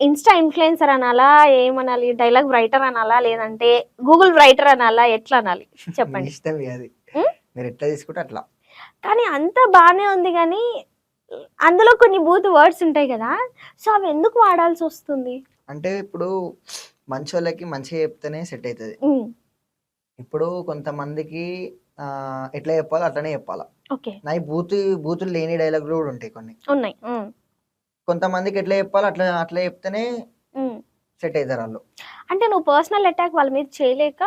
Insta influencer అనాలా ఏమనాలి dialogue writer అనాలా లేదంటే గూగుల్ రైటర్ అనాలా ఎట్లా అనాలి? చెప్పండి. ఇష్టం అది? మీరు ఎట్లా తీసుకుంటే అట్లా. కానీ అంతా బాగానే ఉంది కానీ అందులో కొన్ని బూత్ వర్డ్స్ ఉంటాయి కదా సో అవి ఎందుకు వాడాల్సి వస్తుంది? అంటే ఇప్పుడు మంచి వాళ్ళకి మంచిగా చెప్తేనే సెట్ అవుతుంది ఇప్పుడు కొంతమందికి ఎట్లా చెప్పాలో అట్లనే చెప్పాలా. ఓకే. నా బూత్ బూతులు లేని డైలాగులు కూడా ఉంటాయి కొన్ని. ఉన్నాయి. కొంతమందికి ఎట్లా చెప్పాలో అట్లా అట్లా చెప్తేనే. సెట్ అవుతారు వాళ్ళు అంటే నువ్వు పర్సనల్ అటాక్ వాళ్ళ మీద చేయలేక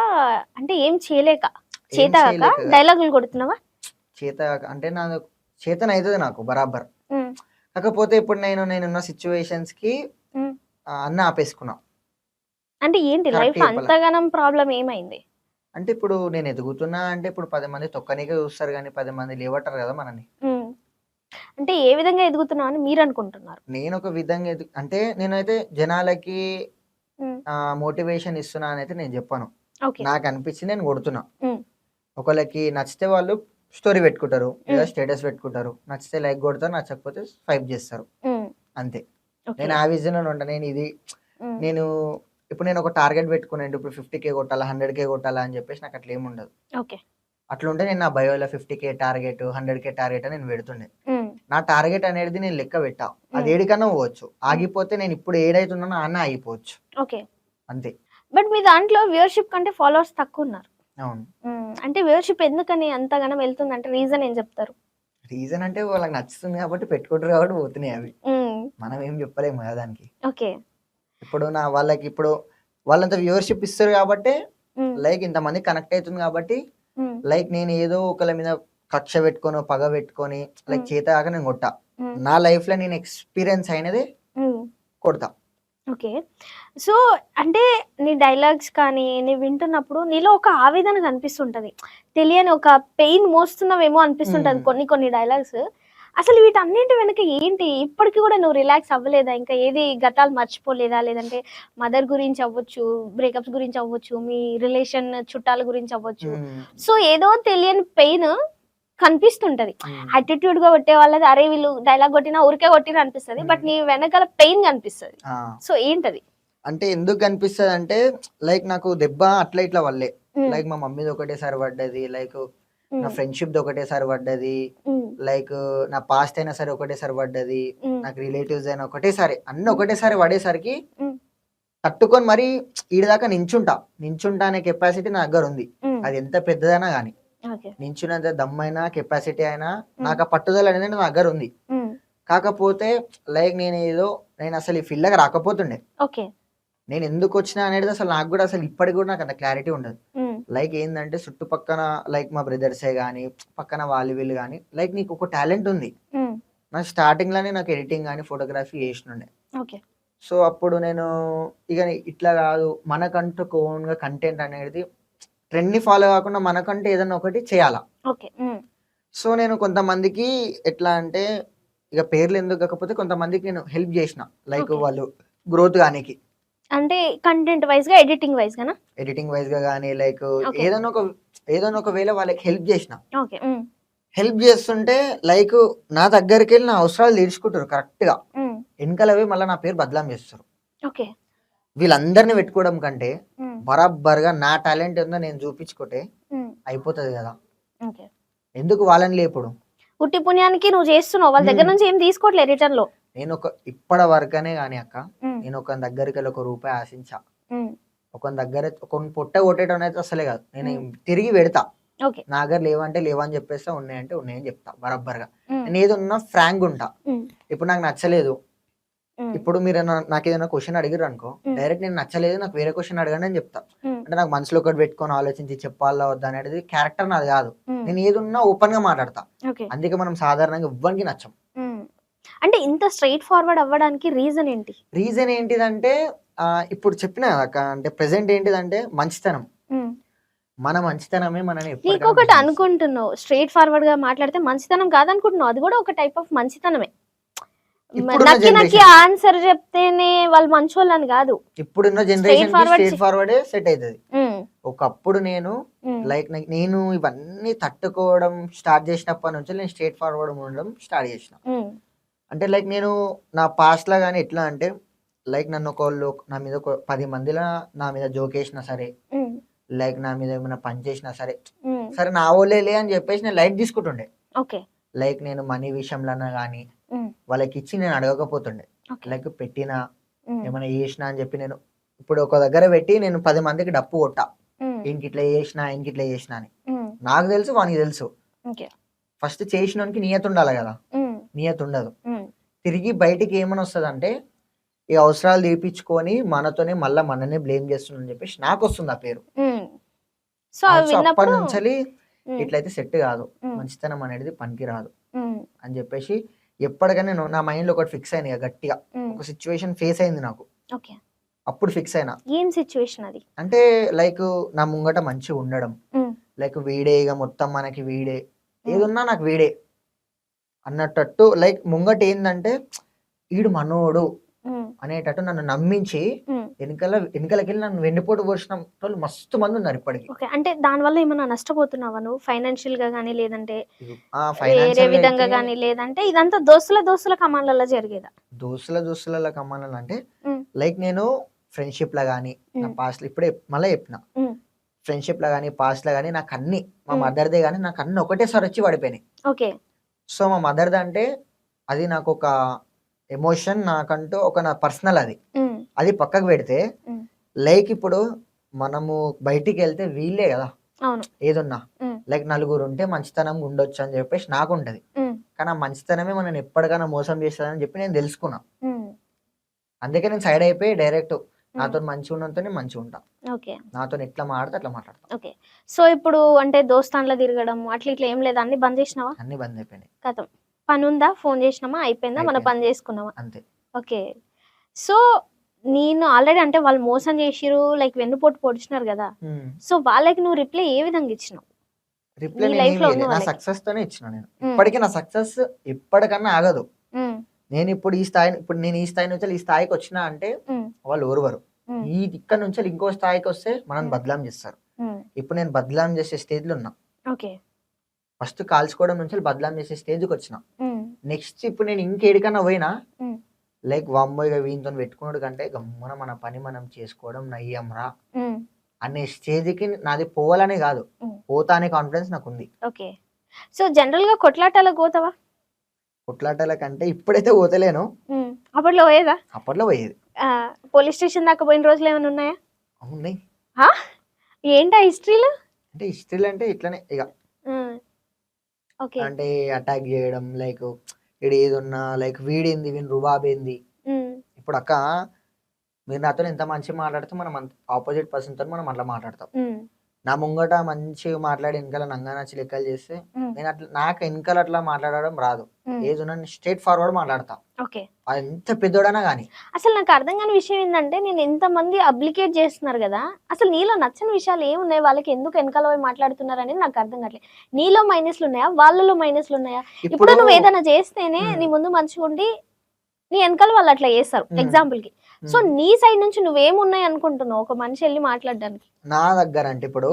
అంటే ఏం చేయలేక చేత. డైలాగులు కొడుతున్నావా చేత అంటే నా చేతన అవుతుంది నాకు బరాబర్ కాకపోతే ఇప్పుడు నేను నేనున్న సిచ్యువేషన్స్కి అన్న ఆపేసుకున్నా అంటే ఏంటి లైఫ్? అంతగానం ప్రాబ్లం ఏమైంది అంటే ఇప్పుడు నేను ఎదుగుతున్నా అంటే ఇప్పుడు పది మంది తొక్కనికే చూస్తారు కానీ పది మంది లేవటారు కదా మనని. అంటే ఏ విధంగా ఎదుగుతున్నావు అని మీరు అనుకుంటున్నారు? నేను ఒక విధంగా ఎదు అంటే నేనైతే జనాలకి మోటివేషన్ ఇస్తున్నా అని అయితే నేను చెప్పాను. నాకు అనిపించింది నేను కొడుతున్నా. ఒకళ్ళకి నచ్చితే వాళ్ళు స్టోరీ పెట్టుకుంటారు లేదా. స్టేటస్ పెట్టుకుంటారు. నచ్చితే లైక్ కొడతారు నచ్చకపోతే స్వైప్ చేస్తారు. అంతే. నేను ఆ విజన్ ఉంటా. నేను ఇది నేను ఇప్పుడు నేను ఒక టార్గెట్ పెట్టుకున్నాను ఇప్పుడు ఫిఫ్టీ కే కొట్టాలా హండ్రెడ్ కే కొట్టాలా అని చెప్పేసి నాకు అట్లా ఏమి ఉండదు ఓకే. అట్లా ఉంటే నేను నా బయోలో fifty K target hundred K target అని నేను పెడుతుండే. నా టార్గెట్ అనేది నేను లెక్క పెట్టా. అది ఏడికన్నా పోవచ్చు. ఆగిపోతే నేను ఇప్పుడు ఏడైతున్నానో అన్న ఆగిపోవచ్చు. ఓకే. అంతే. బట్ మీ దాంట్లో వ్యూవర్షిప్ కంటే ఫాలోవర్స్ తక్కువ ఉన్నారు. అవును. అంటే వ్యూవర్షిప్ ఎందుకని అంతగానం వెళ్తుంది అంటే రీజన్ ఏం చెప్తారు? రీజన్ అంటే వాళ్ళకి నచ్చుతుంది కాబట్టి పెట్టుకుంటారు కాబట్టి పోతున్నాయి అవి. మనం ఏం చెప్పలేము కదా దానికి. ఓకే. ఇప్పుడు నా వాళ్ళకి ఇప్పుడు వాళ్ళంత వ్యూవర్షిప్ ఇస్తారు కాబట్టి లైక్ ఇంతమంది కనెక్ట్ అవుతుంది కాబట్టి లైక్ నేను ఏదో ఒకళ్ళ మీద కక్ష పెట్టుకొని పగ పెట్టుకొని లైక్. చేత కాక నేను కొట్టా. నా లైఫ్లో నేను ఎక్స్పీరియన్స్ అయినది. కొడతా. ఓకే. సో అంటే నీ డైలాగ్స్ కానీ నీ వింటున్నప్పుడు నీలో ఒక ఆవేదన కనిపిస్తుంటది. తెలియని ఒక పెయిన్ మోస్తున్నావేమో అనిపిస్తుంటది. కొన్ని కొన్ని డైలాగ్స్ అసలు వీటన్నింటి వెనక ఏంటి? ఇప్పటికి కూడా నువ్వు రిలాక్స్ అవ్వలేదా? ఇంకా ఏది గతాలు మర్చిపోలేదా? లేదంటే మదర్ గురించి అవ్వచ్చు బ్రేకప్స్ గురించి అవ్వచ్చు మీ రిలేషన్ చుట్టాల గురించి అవ్వచ్చు. సో ఏదో తెలియని పెయిన్ కనిపిస్తుంటది. మ్మ్. యాటిట్యూడ్గా కొట్టే వాళ్ళది అరే వీళ్ళు డైలాగ్ కొట్టినా ఊరికే కొట్టినా అనిపిస్తుంది బట్ నీ వెనకాల పెయిన్ కనిపిస్తుంది. సో ఏంటది? అంటే ఎందుకు కనిపిస్తుంది అంటే లైక్ నాకు దెబ్బ అట్లా ఇట్లా వల్లే. లైక్ మా మమ్మీది ఒకటేసారి పడ్డది లైక్ నా ఫ్రెండ్షిప్ ఒకటేసారి పడ్డది లైక్ నా పాస్ట్ అయినా సరే ఒకటేసారి పడ్డది నాకు రిలేటివ్స్ అయినా ఒకటేసారి అన్ని ఒకటేసారి పడేసరికి. తట్టుకొని మరి ఈడదాకా నించుంటా నించుంటా. అనే కెపాసిటీ నా దగ్గర ఉంది అది ఎంత పెద్దదైనా కానీ ఓకే. నించున్నంత దమ్మైనా కెపాసిటీ అయినా నాకు ఆ పట్టుదల అనేది నా దగ్గర ఉంది. కాకపోతే లైక్ నేను ఏదో నేను అసలు ఈ ఫీల్డ్కి రాకపోతుండే. ఓకే. నేను ఎందుకు వచ్చినా అనేది అసలు నాకు కూడా అసలు ఇప్పటికి కూడా నాకు అంత క్లారిటీ ఉండదు. లైక్ ఏంటంటే చుట్టుపక్కన లైక్ మా బ్రదర్సే కానీ పక్కన వాళ్ళు వీళ్ళు కానీ లైక్ నీకు ఒక టాలెంట్ ఉంది. నాకు స్టార్టింగ్లోనే నాకు ఎడిటింగ్ కానీ ఫోటోగ్రఫీ చేసినుండే. ఓకే. సో అప్పుడు నేను ఇక ఇట్లా కాదు మనకంటూ ఓన్గా కంటెంట్ అనేది ట్రెండ్ని ఫాలో కాకుండా మనకంటూ ఏదైనా ఒకటి చేయాలా? సో నేను కొంతమందికి ఎట్లా అంటే ఇక పేర్లు ఎందుకు కాకపోతే కొంతమందికి నేను హెల్ప్ చేసిన. లైక్. వాళ్ళు గ్రోత్ కానికి. అంటే కంటెంట్ వైజ్గా ఎడిటింగ్ వైజ్ గానా ఎడిటింగ్ వైజ్గా కానీ లైక్. ఏదైనా ఒక ఏదైనా ఒక వేళ వాళ్ళకి హెల్ప్ చేసిన. హెల్ప్ చేస్తుంటే లైక్ నా దగ్గరికి వెళ్ళి నా అవసరాలు తీర్చుకుంటారు కరెక్ట్గా ఉమ్, వెనకాలవి మళ్ళీ నా పేరు బదలాం చేస్తారు. ఓకే. వీళ్ళందరినీ పెట్టుకోవడం కంటే ఉమ్, బరాబర్గా నా టాలెంట్ ఏందో నేను చూపించుకుంటే అయిపోతుంది కదా. ఎందుకు వాళ్ళని లేపుడు ఉట్టి పుణ్యానికి నువ్వు చేస్తున్నావు వాళ్ళ దగ్గర. నుంచి ఏం తీసుకోవట్లేదు రిటర్న్లో నేను ఒక ఇప్పటి వరకనే కానీ అక్క నేను ఒక దగ్గరికి వెళ్ళి ఒక రూపాయి ఆశించా. ఒక దగ్గర ఒక పొట్ట కొట్టేయడం అయితే అసలే కాదు. నేను. తిరిగి పెడతా. ఓకే. నా దగ్గర లేవంటే లేవని చెప్పేస్తా ఉన్నాయంటే ఉన్నాయని చెప్తా బరాబర్గా ఉమ్, నేను ఏది ఉన్నా ఫ్రాంక్ ఉంటా. ఇప్పుడు నాకు నచ్చలేదు. ఇప్పుడు మీరు నాకు ఏదైనా క్వశ్చన్ అడిగారు అనుకో. డైరెక్ట్ నేను నచ్చలేదు నాకు వేరే క్వశ్చన్ అడగండి అని చెప్తా. అంటే నాకు మనసులో ఒకటి పెట్టుకొని ఆలోచించి చెప్పాలా వద్దా అనేది క్యారెక్టర్ నాది కాదు. నేను ఏది ఉన్నా ఓపెన్గా మాట్లాడతా. అందుకే మనం సాధారణంగా ఇవ్వడానికి నచ్చం. అంటే ఇంత స్ట్రైట్ ఫార్వర్డ్ అవ్వడానికి రీజన్ ఏంటి? రీజన్ ఏంటిదంటే ఇప్పుడు చెప్పిన అంటే ప్రెసెంట్ ఏంటిదంటే మంచితనం. మన మంచితనమే మనని మోసం అనుకుంటున్నావు స్ట్రైట్ ఫార్వర్డ్గా మాట్లాడితే మంచితనం కాదనుకుంటున్నావు. అది కూడా ఒక టైప్ ఆఫ్ మంచితనమే. నక్కి నక్కి. ఆన్సర్ చెప్తేనే వాళ్ళు మంచోళ్ళని కాదు. ఇప్పుడున్న జనరేషన్ స్ట్రేట్ ఫార్వర్డే సెట్ అవుతుంది ఒకప్పుడు నేను లైక్ నేను ఇవన్నీ తట్టుకోవడం స్టార్ట్ చేసినప్పటి నుంచి నేను స్ట్రేట్ ఫార్వర్డ్ ఉండడం స్టార్ట్ చేసిన. అంటే లైక్ నేను నా పాస్ట్ లా కానీ ఎట్లా అంటే లైక్ నన్ను ఒకళ్ళు నా మీద ఒక పది మందిలో నా మీద జోక్ వేసినా సరే లైక్ నా మీద ఏమైనా పని చేసినా సరే సరే నా ఓలేలే అని చెప్పేసి నేను లైట్ తీసుకుంటుండే. ఓకే. లైక్ నేను మనీ విషయంలోనా కానీ వాళ్ళకి ఇచ్చి నేను అడగకపోతుండే. లైక్ పెట్టినా ఏమైనా చేసినా అని చెప్పి నేను ఇప్పుడు ఒక దగ్గర పెట్టి నేను పది మందికి డప్పు కొట్టా. ఇంక ఇట్లా చేసినా ఇంక ఇట్లా చేసినా అని. నాకు తెలుసు వానికి తెలుసు. ఫస్ట్ చేసినోనికి నియత ఉండాలి కదా. నియత ఉండదు. తిరిగి బయటికి ఏమని వస్తుంది అంటే ఈ అవసరాలు తీపించుకొని మనతోనే మళ్ళీ మననే బ్లేమ్ చేస్తుందని చెప్పేసి నాకు వస్తుంది ఆ పేరు. సో అప్పటి నుంచి ఇట్లయితే సెట్ కాదు. మంచితనం అనేది పనికి రాదు అని చెప్పేసి ఎప్పటికైనా నేను నా మైండ్లో ఒకటి ఫిక్స్ అయింది ఇక గట్టిగా. ఒక సిచ్యువేషన్ ఫేస్ అయింది నాకు. ఓకే. అప్పుడు ఫిక్స్ అయినా. ఏం సిచ్యువేషన్ అది? అంటే లైక్ నా ముంగట మంచిగా ఉండడం. లైక్ వీడే ఇక మొత్తం మనకి వీడే. ఏదున్నా నాకు వీడే. అన్నట్టు లైక్ ముంగట ఏంటంటే ఈడు మనోడు. అనేటట్టు నన్ను నమ్మించి. వెనకాల వెనకాలకెళ్ళి నన్ను వెన్నుపోటు పోసిన వాళ్ళు మస్తు మంది ఉన్నారు ఇప్పటికి ఓకే అంటే దాని వల్ల ఏమైనా నష్టపోతున్నావా నువ్వు ఫైనాన్షియల్గా కానీ లేదంటే వేరే విధంగా కానీ లేదంటే ఇదంతా దోస్తుల దోస్తుల కమాండ్లలో జరిగేదా దోస్తుల దోస్తుల కమ్మాలని అంటే. లైక్ నేను ఫ్రెండ్షిప్ లా కానీ నా. పాస్ట్ ఇప్పుడే మళ్ళీ చెప్పిన. ఫ్రెండ్షిప్ లా కానీ పాస్ట్ లా కానీ నాకు అన్ని మా. మదర్దే కానీ నాకు అన్ని ఒకటేసారి వచ్చి పడిపోయినాయి ఓకే సో మా మదర్ది అంటే అది నాకు ఒక ఎమోషన్ నాకంటూ ఒక నా పర్సనల్ అది. అది పక్కకు పెడితే. లైక్ ఇప్పుడు మనము బయటికి వెళ్తే వీళ్ళే కదా. ఏదున్నా. లైక్ నలుగురు ఉంటే మంచితనం ఉండొచ్చు అని చెప్పేసి నాకు ఉంటది కానీ ఆ మంచితనమే మనం ఎప్పటికైనా మోసం చేస్తుందని చెప్పి నేను తెలుసుకున్నా. అందుకే నేను సైడ్ అయిపోయి డైరెక్ట్ నాతో మంచిగా ఉన్నంతనే మంచిగా ఉంటా. ఓకే. నాతో ఎట్లా మాడితే అట్లా మాట్లాడతా. ఓకే. సో ఇప్పుడు అంటే దోస్తాన్లో తిరగడం అట్లా ఇట్లా ఏం లేదా? అన్ని బంద్ చేసినావా? అన్ని బంద్ అయిపోయినాయి. కథం. పని ఉందా ఫోన్ చేసినామా? అయిపోయిందా? మన. పని చేసుకున్నామా? అంతే. ఓకే. సో నేను ఆల్రెడీ అంటే వాళ్ళు మోసం చేసిరు లైక్ వెన్నుపోటు పొడిచినారు కదా. సో వాళ్ళకి నువ్వు రిప్లై ఏ విధంగా ఇచ్చినావు? రిప్లై నీ. సక్సెస్ తోనే ఇచ్చిన నేను. ఇప్పటికీ నా సక్సెస్ ఎప్పటికన్నా ఆగదు. నేను ఇప్పుడు ఈ స్థాయి ఇప్పుడు నేను ఈ స్థాయి నుంచి ఈ స్థాయికి వచ్చినా అంటే వాళ్ళు ఓరువరు. ఈ ఇక్కడ నుంచి ఇంకో స్థాయికి వస్తే మనం. బదలాం చేస్తారు. ఇప్పుడు నేను బదలాం చేసే స్టేజ్లో ఉన్నా. ఓకే. ఫస్ట్ కాల్చుకోవడం నుంచి బదలాం చేసే స్టేజ్కి వచ్చిన. నెక్స్ట్ ఇప్పుడు నేను ఇంకేడికన్నా పోయినా లైక్ వామ్మోయిగా వీంతో పెట్టుకున్నాడు కంటే గమ్మున మన పని మనం చేసుకోవడం నయ్యం రా అనే స్టేజ్కి నాది పోవాలనే కాదు. పోతా అనే కాన్ఫిడెన్స్ నాకు ఉంది ఓకే. సో జనరల్గా కొట్లాటాలకు పోతావా? కొట్లాటల కంటే ఇప్పుడైతే పోతలేను. అప్పట్లో పోయేదా? అప్పట్లో పోయేది. పోలీస్ స్టేషన్ దాకా పోయిన రోజులు ఏమైనా ఉన్నాయా? అవునాయి ఏంటా హిస్టరీలో? అంటే హిస్టరీలు అంటే ఇట్లనే ఇక ఓకే. అంటే అటాక్ చేయడం లైక్ వీడు ఏది ఉన్నా లైక్ వీడింది వీని రుబాబేంది. ఉమ్, ఇప్పుడు అక్క మీరు నాతో ఎంత మంచిగా మాట్లాడితే మనం ఆపోజిట్ పర్సన్తో మనం అట్లా మాట్లాడతాం. నా ముంగట మంచిగా మాట్లాడి వెనకాల నంగా నచ్చి లెక్కలు చేస్తే నేను అట్లా నాకు వెనకాల అట్లా మాట్లాడడం రాదు. ఏది ఉన్నా స్ట్రేట్ ఫార్వర్డ్ మాట్లాడతా. ఓకే. అది ఎంత పెద్దోడైనా కానీ అసలు నాకు అర్థం కాని విషయం ఏంటంటే నేను ఎంతమంది అప్లికేట్ చేస్తున్నారు కదా అసలు నీలో నచ్చని విషయాలు ఏమున్నాయి? వాళ్ళకి ఎందుకు వెనకాల పోయి మాట్లాడుతున్నారు అనేది నాకు అర్థం కావట్లేదు నీలో మైనస్లు ఉన్నాయా? వాళ్ళలో మైనస్లు ఉన్నాయా? ఇప్పుడు నువ్వు ఏదైనా చేస్తేనే. నీ ముందు మంచిగా ఉండి నీ వెనకాల వాళ్ళు అట్లా చేస్తారు. ఎగ్జాంపుల్కి. సో నీ సైడ్ నుంచి నువ్వేమున్నాయి అనుకుంటున్నావు? ఒక మనిషి వెళ్ళి మాట్లాడడానికి. నా దగ్గర అంటే ఇప్పుడు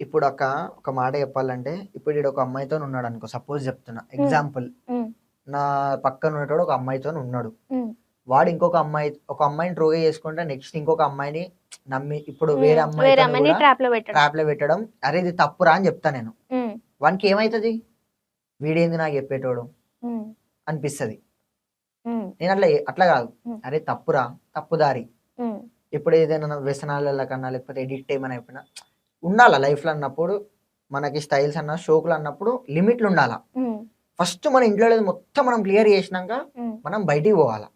ఇప్పుడు అక్క ఒక మాట చెప్పాలంటే ఇప్పుడు ఈడు ఒక అమ్మాయితో ఉన్నాడు అనుకో సపోజ్ చెప్తున్నా. ఎగ్జాంపుల్ నా పక్కన ఉన్నటోడు ఒక అమ్మాయితో ఉన్నాడు. వాడు ఇంకొక అమ్మాయి ఒక అమ్మాయిని ట్రోగా చేసుకుంటే నెక్స్ట్ ఇంకొక అమ్మాయిని నమ్మి ఇప్పుడు వేరే అమ్మాయి ట్రాప్లో పెట్టడం. అరే ఇది తప్పురా అని చెప్తా నేను. వానికి ఏమైతుంది? వీడేంది నాకు చెప్పేటోడు? అనిపిస్తది. నేను అట్లా అట్లా కాదు. అరే తప్పురా తప్పుదారి. ఉమ్, ఇప్పుడు ఏదైనా వ్యసనాల కన్నా లేకపోతే ఎడిక్ట్ ఏమైనా అయిపోయినా ఉండాలా లైఫ్లో అన్నప్పుడు? మనకి స్టైల్స్ అన్న షోకులు అన్నప్పుడు లిమిట్లు ఉండాలా? ఫస్ట్ మన ఇంట్లో లేదు మొత్తం మనం క్లియర్ చేసినాక మనం బయటికి పోవాలా?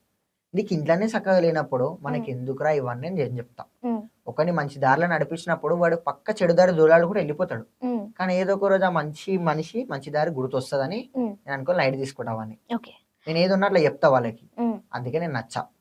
నీకు ఇంట్లోనే చక్కగా లేనప్పుడు మనకి ఎందుకురా ఇవన్నీ నేను చెప్తా. ఒకని మంచి దారిలో నడిపించినప్పుడు వాడు పక్క చెడు దారి దూరాలు కూడా వెళ్ళిపోతాడు. కానీ ఏదో ఒక రోజు ఆ మంచి మనిషి మంచి దారి గుర్తొస్తుందని. నేను అనుకో లైట్ తీసుకుంటావని ఓకే. నేను ఏది ఉన్నా అట్లా చెప్తా వాళ్ళకి. అందుకే నేను నచ్చా